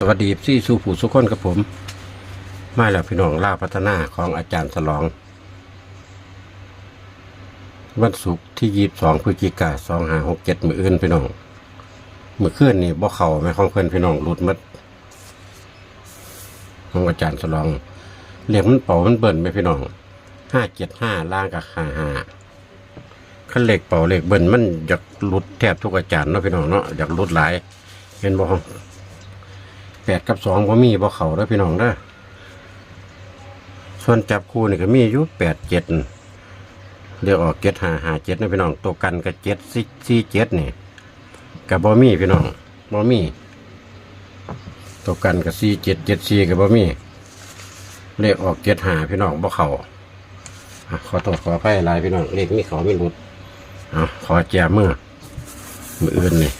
สวัสดีซี่สู่ผู้สุขคนกับผม มาแล้วพี่น้องล่าพัฒนาของอาจารย์สลอง วันศุกร์ที่ยีบสองพฤศจิกาสองห้าหกเจ็ดมืออื่นพี่น้องมือเคลื่อนนี่บ่เข่าไม่ของเพื่อนพี่น้องหลุดมัดของอาจารย์สลองเหลี่ยมมันเป่ามันเบิ่นไหมพี่น้องห้าเจ็ดห้าล่างกับห้าห้าขั้นเหล็กเป่าเหล็กเบิ่นมันอยากหลุดแทบทุกอาจารย์เนาะพี่น้องเนาะอยากหลุดหลายเห็นบ่ แปดกับสองบ่มีบ่เข่าเด้อพี่น้องเด้อส่วนจับคู่นี่ก็มีอยู่แปดเจ็ดเดี๋ยวออกเจ็ดหาหาเจ็ดนะพี่น้องตัวกันกับเจ็ดสี่สี่เจ็ดนี่กับบ่มีพี่น้องบ่มีตัวกันกับสี่เจ็ดเจ็ดสี่กับบ่มีเลขออกเจ็ดหาพี่น้องบ่เข่าขอโทษขอไปลายพี่น้องเลขมีเขาไม่หลุดอะขอแจมือมืออื่นนี่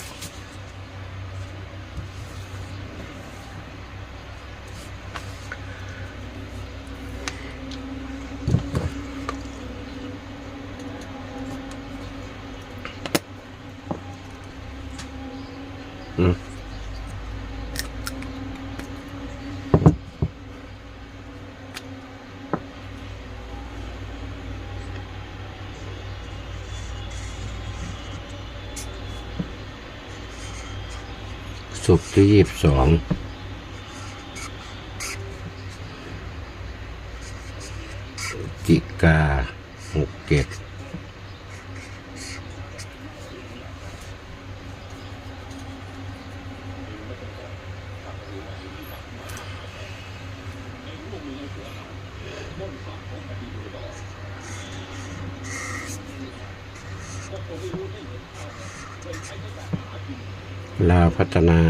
สุกร์ที่ยี่สิบสองจิกาหกเจ็ดลา วพัฒนา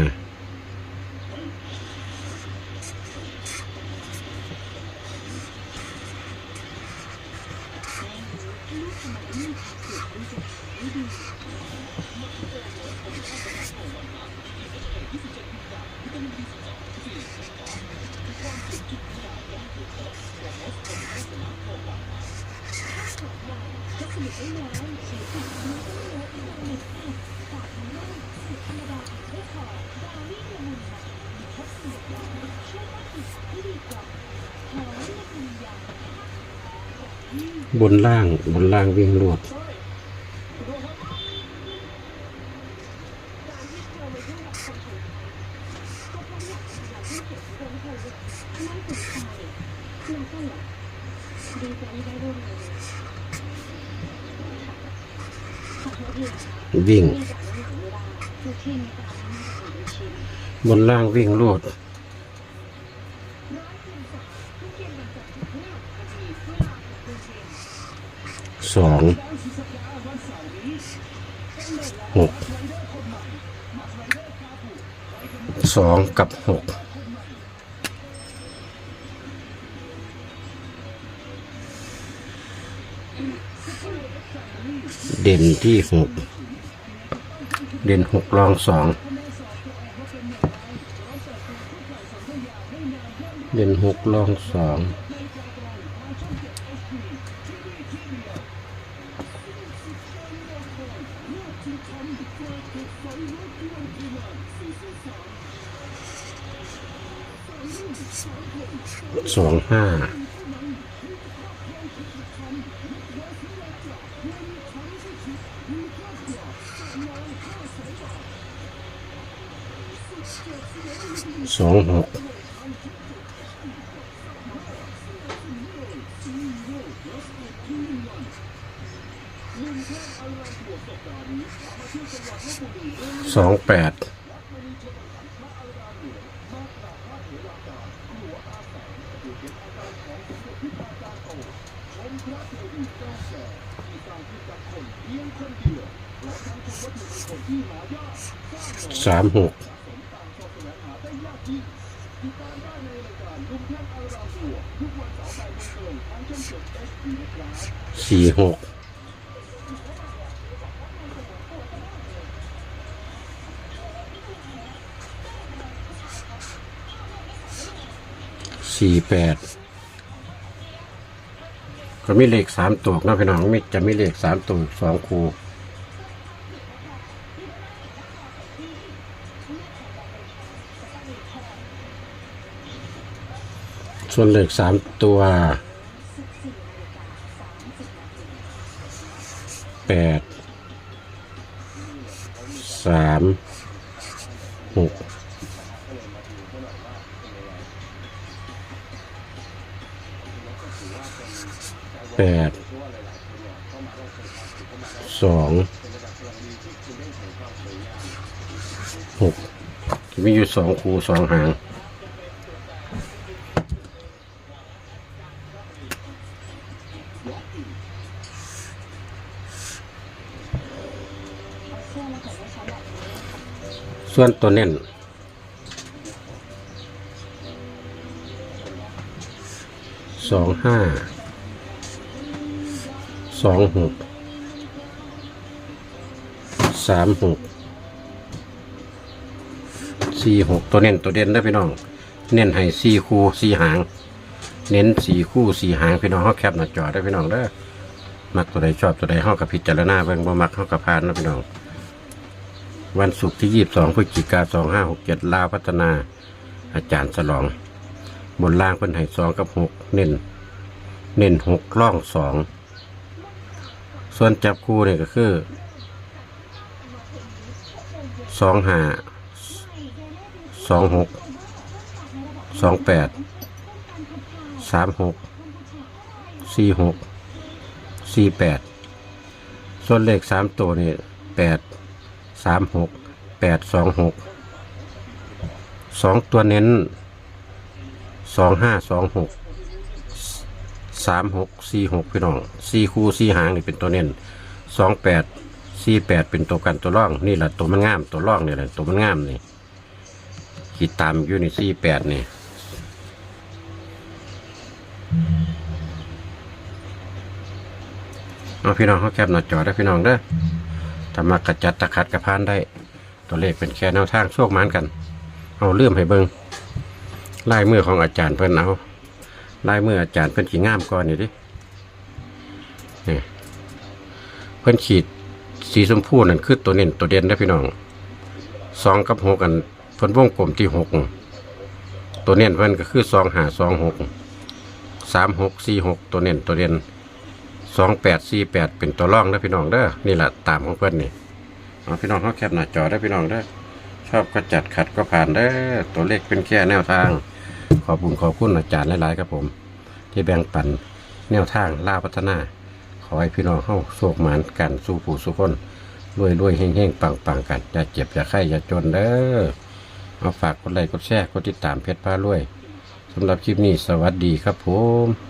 บนล่าง บนล่างวิ่งรวดวิ่ง บนล่างวิ่งรวด สองหกสองกับหกเด่นที่หกเด่นหกรองสอง ด่นหกรองสองสองห้าสองหก สองแปดสามหก สี่หกสี่แปดก็มีเลขสามตัวนะพี่น้องมีจะมีเลขสามตัวสองคู ส่วนเหลขสามตัวแปดสามหกแปดสองหกมีอยู่สองคูสองหาง ส่วนตัวเน้นสองห้าสองหกสามหกสี่หกตัวเน้นตัวเด่นนะพี่น้อง เน้นให้สี่คูสี่หาง เน้นสี่คู่สี่หางพี่น้องเขาแคปหน้าจอได้พี่น้องเด้อมักตัวใดชอบตัวใดห้องกับพิจารณาเบิ่งบ่มักห้องกับพานนะพี่น้อง วันศุกร์ที่22พฤศจิกา2567ลาวพัฒนา อาจารย์ฉลอง บนล่างเพิ่นให้สองกับหกเน้น เน้นหกล่องสองส่วนจับคู่เนี่ยก็คือสองห้าสองหกสองแปด สามหกสี่หกสี่แปดส่วนเลขสามตัวนี่แปดสามหกแปดสองหกสองตัวเน้นสองห้าสองหกสามหกสี่หกพี่น้องสี่คู่สี่หางนี่เป็นตัวเน้นสองแปดสี่แปดเป็นตัวกันตัวร่อง นี่แหละตัวมันงามตัวร่องนี่แหละตัวมันงามนี่ขีดตามอยู่นี่สี่แปดนี่ เอาพี่น้องเขาแคปหน้าจอได้พี่น้องเด้อถ้ามากระจัดตะขัดกระพานได้ ตัวเลขเป็นแค่แนวทางโชคมันกัน เอาเลื่อมให้เบิงลายมือของอาจารย์เพิ่นเอาลายมืออาจารย์เพิ่นขีงามก่อนนี่ดินี่เพิ่นขีดสีชมพูนั่นคือตัวเน้นตัวเด่นนะพี่น้องสองกับหกกันเพิ่นวงกลมที่หกตัวเน้นเพิ่นก็คือสองหาสองหกสามหกสี่หกตัวเน้นตัวเด่น สองแปดสี่แปดเป็นตัวร่องนะพี่น้องเด้อนี่แหละตามของเพื่อนนี่เอาพี่น้องเขาแคปหน้าจอได้พี่น้องเด้อชอบก็จัดขัดก็ผ่านเด้อตัวเลขเป็นแค่แนวทาง ขอบคุณขอบคุณอาจารย์หลายๆครับผม ที่แบ่งปันแนวทางล่าพัฒนา ขอให้พี่น้องเข้าโชคหมานกันสู้ผู้สู้คนรวยรวยเฮงเฮงปังปังกันอย่าเจ็บอย่าไข้อย่าจนเด้อเอาฝากกดไลค์กดแชร์กดติดตามเพจพารวยสำหรับคลิปนี้สวัสดีครับผม